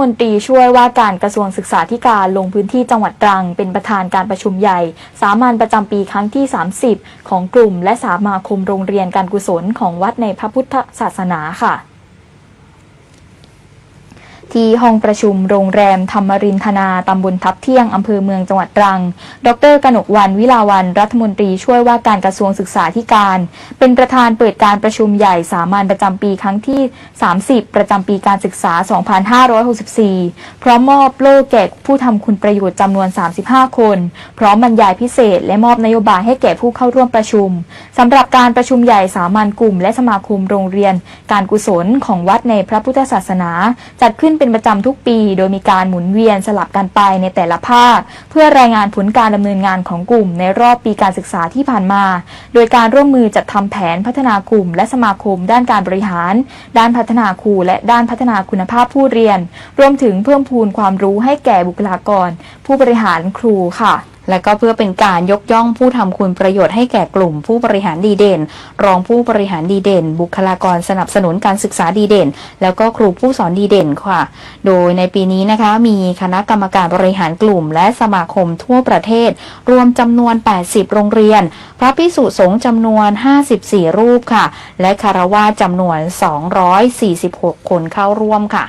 มนตรีช่วยว่าการกระทรวงศึกษาธิการลงพื้นที่จังหวัดตรัง เป็นประธานการประชุมใหญ่ สามัญประจำปีครั้งที่ 30 ของกลุ่ม และสามาคมโรงเรียนการกุศลของวัดในพระพุทธศาสนาค่ะ ที่ห้องประชุมโรงแรมธรรมรินทนาตำบลทับเที่ยงอำเภอเมืองจังหวัดตรัง ดรกนกวันวิลาวันรัฐมนตรีช่วยว่าการกระทรวงศึกษาธิการ เป็นประธานเปิดการประชุมใหญ่สามัญประจำปีครั้งที่ 30 ประจำปีการศึกษา 2564 พร้อมมอบโล่แก่ผู้ทำคุณประโยชน์จำนวน 35 คน พร้อมบรรยายพิเศษ และมอบนโยบายให้แก่ผู้เข้าร่วมประชุมสำหรับการประชุมใหญ่สามัญกลุ่ม และสมาคมโรงเรียน การกุศลของวัดในพระพุทธศาสนา จัดขึ้นเป็นประจำทุกปี โดยมีการหมุนเวียนสลับกันไปในแต่ละภาค เพื่อรายงานผลการดำเนินงานของกลุ่มในรอบปีการศึกษาที่ผ่านมา โดยการร่วมมือจัดทำแผนพัฒนากลุ่ม และสมาคม ด้านการบริหาร ด้านพัฒนาครู และด้านพัฒนาคุณภาพผู้เรียน รวมถึงเพิ่มพูนความรู้ให้แก่บุคลากร ผู้บริหารครูค่ะ และก็เพื่อเป็นการยกย่องผู้ทำคุณประโยชน์ให้แก่กลุ่มผู้บริหารดีเด่น รองผู้บริหารดีเด่น บุคลากรสนับสนุนการศึกษาดีเด่น แล้วก็ครูผู้สอนดีเด่นค่ะ โดยในปีนี้นะคะมีคณะกรรมการบริหารกลุ่ม และสมาคมทั่วประเทศ รวมจำนวน 80 โรงเรียน พระพิสุสงฆ์จำนวน 54 รูปค่ะ และคารวะจำนวน 246 คนเข้าร่วมค่ะ